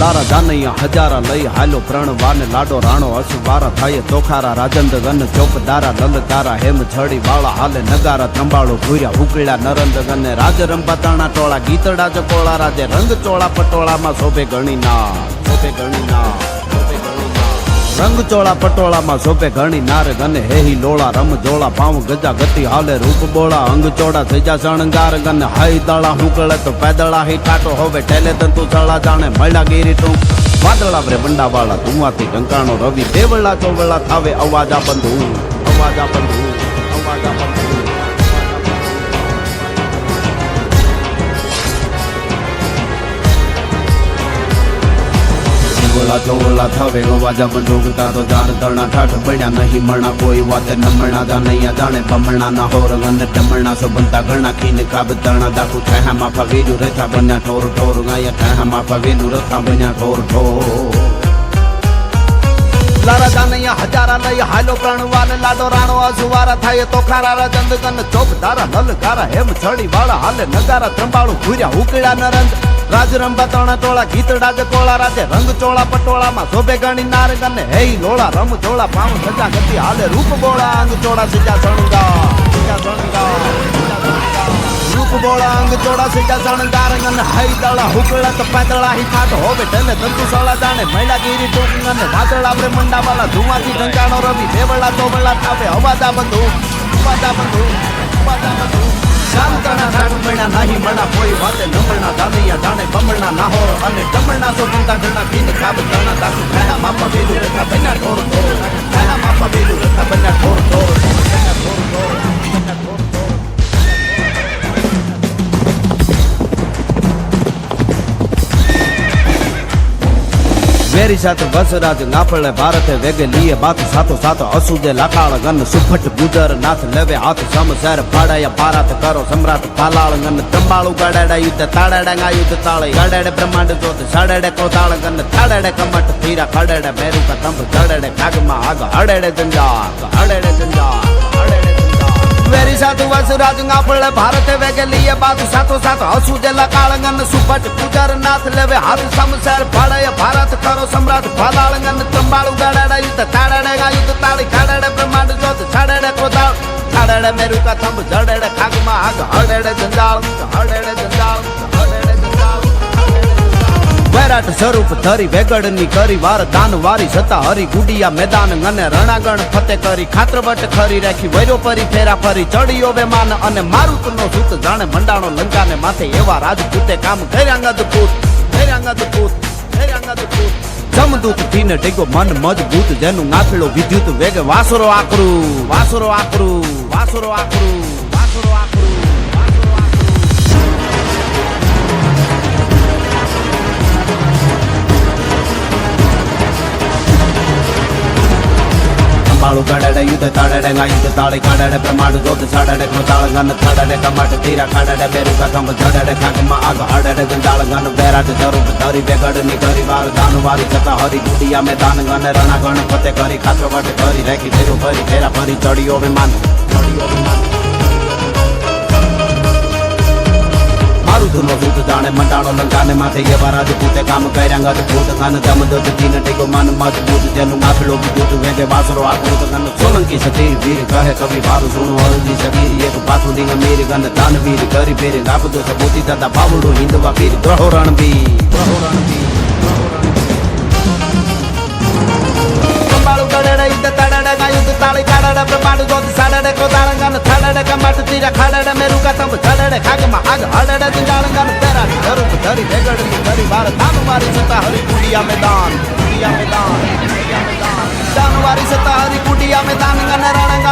લારા જાનૈયા હજારા લઈ હાલો પ્રણ વાને લાડો રાણો, અસવારા થાય તોખારા રાજંદ ગન ચોપદારા, લલકારા હેમ છડી વાળા, હાલે નગારા ત્રંબાળો ભૂર્યા, હુકળ્યા નરંદ ગને રાજ રંબા તાણા, ટોળા, ગીતડા ચકોળા રાજે રંગ, ચોળા, પટોળામાં શોભે ગણી ના શોભે ગણી ના ના રંગ ચોળા પટોળામાં શોભે ઘણી નારગ અને હેહી લોળા રમ જોળા પાવ ગજા ગતિ હાલે રૂપ બોળા, અંગચોળા સજા શણગાર ગને હાઈ દાળા, હુંકળે તો પેદળા હી કાટો હવે ઠેલે તંતુ ચળા જાણે મળ્યા ગીરી તું વાદળા રે બંડાવાળા ધુઆથી ઢંકાણો રવિ, દેવળા ચોવળા થાવે અવાજા બંધુ અવાજા બંધુ અવાજા બંધુ. ગોલા ચોલા થવે વાજા મંડોગતા તો જાણ તરણા ઠાઠ બણ્યા નહીં. મણા કોઈ વાત નમણા જાનૈયા જાણે બમણા ના હોર અને ડમણા સો બનતા ગણા ખીન કાબ તરણા દાખુ ઠેહા માફા વેડુ રેથા બન્યા ઠોર ઠોર ગાયા ઠેહા માફા વેડુ રથા બન્યા ઠોર ઠોર. લારા જાનૈયા હજારા લઈ હાલો પ્રણવાન લાડો રાણો અજુવારા થાય તો ખારા રાજંદ ગન ચોપ તારા લલકારા હેમ છડી વાળા હાલે નગારા ત્રંબાળું ભૂર્યા, ઉકળ્યા નરંદ રાજ રંબા તણા ટોળા, ગીતડા જ કોળા રાજે રંગ ચોળા પટોળામાં શોભે ગણી નાર ગને હે લોળા, રમ ચોળા પાઉં સજા ગતિ, હાલે રૂપ બોળા, અંગ ચોળા સજા સણગા સજા સણગા રૂપ બોળા અંગ ચોળા સજા સણગાર અને હઈ દળા હુકળા તો પાતળા હી ખાટ હોવે ઢને તંતુ સળા જાણે મૈલા ગીરી ટૂંક ગન વાદળા બ્રે મંડા વાલા ધુમાથી ઢંકાણો રવિ, દેવળા ચોવળા થાવે અવાજા બંધુ અવાજા બંધુ અવાજા બંધુ. શાંતના સાડ મણા નહીં મણા કોઈ વાતે નમણા દાદૈયા જાણે બમણા નાહોર અને ડમણા તો બંતા ઘણા પીન ખાબ તણા દાસુ ખાયા માપા વેલું રેખા બન્યા ઠોર ઠોર ખાયા માપા વેલું રેખા બન્યા ઠોર વેરી સાથે વસરાજ નાફળે ભારતે વેગે લીએ બાત સાતો સાતો અસુજે લાકાળ ગન સુફટ ગુજર નાથ લેવે હાથ સમસર ફાડાયા ભારત કરો સમ્રાટ પાલાળ ગન ત્રંબાળુ ગાડાડા યુદ્ધ તાડાડા ગા યુદ્ધ તાળે ગાડાડે બ્રહ્માંડ જોત સાડાડે કોતાળ ગન તાડાડે કમટ થીરા ખડાડે મેરુ કા તંબ ચડાડે કાગમાં આગ અડેડે જંજા અડેડે જંજા વેરી સાધુ વસરાજ નાફળે ભારતે વેગે લીએ બાત સાતો સાતો અસુજે લાકાળ ગન સુપટ ગુજર નાથ લેવે હાથ સમસર ફાડાયા ભારત કરો સમ્રાટ ફાલાળંગન ત્રંબાળુ ગાડાડા યુત તાડાડે ગાયુત તાળી ખાડાડે બ્રહ્માંડ જોત છાડાડે કોદાળ છાડાડે મેરુકા થંભ જડેડે ખાગમાં આગ હડેડે જંજાળ હડેડે જંજાળ હડેડે વૈરાટ સ્વરૂપ ધરી વેગડની કરી વાર દાન વારી જતા હરી ગુડિયા મેદાન અને રણાગણ ફતે કરી ખાતરવટ ખરી રાખી વૈરો પરી ફેરા ફરી ચડિયો વે માન અને મારુત નો સૂત જાણે મંડાણો લંકાને માથે એવા રાજપૂતે કામ કર્યાંગદ પૂત કર્યાંગદ પૂત કર્યાંગદ પૂત સમદૂત ધીને ટેકો મન મજબૂત જેનું નાથેલો વિદ્યુત વેગ વાસરો આકરું વાસરો આકરું વાસરો આકરું વાસરો આકરું. અંબાળુ ಕಡಡ યુદ્ધ તાડાડે ગા ತಾಳೆ તાળી કાડાડે પ્રમાણ જોત સાડાડે ક્રોતાળ ગન ಕಮಾಟ ತೀರ તીરા ખાડાડે બેરુકા થંભ ચડાડે ಆಗ આગ ಗಂಡಾಳ ಗನ ಬೇರಾಟ બેરાટ સ્વરૂપ ધરી ನಿ ની કરી ದಾನು દાન વારી ಹರಿ હરી ગુડિયા મેદાન ગન રણા ગણ ફતે કરી ખાતર વટ કરી રેખી ફેરો ફરી ફેરા ફરી ચડિયો વિમાન ચડિયો વિમાન મારું ધૂનો જાણે મંડાણો લંકાને માથે એવા રાજપૂતે કામ કર્યા ગત ભૂત ખાન દમ દત જીન ટેકો માન મજબૂત જેનું નાથડો વિદ્યુત વેગે વાસરો આકૃત ગન સોલંકી સતી વીર કહે કવિ મારું સુણો હળદી સગીર. એક પાછું દિન મીર ગન દાન વીર કરી ફેર ગાપદો સબૂતી દાદા બાવડો હિંદવા વીર ગ્રહો રણબી ગ્રહો રણબી તાળી કાડાડે પ્રમાણ જોત સાડાડે કોદાળ ગન કમાટ તીરા ખાડાડે મેરુકા ધરી વેગડની ધરી વાર દાન વારી સતા હરી કુડિયા મેદાન કુડિયા મેદાન મેદાન. દાન સતા હરી કુડિયા મેદાન ગન રણંગા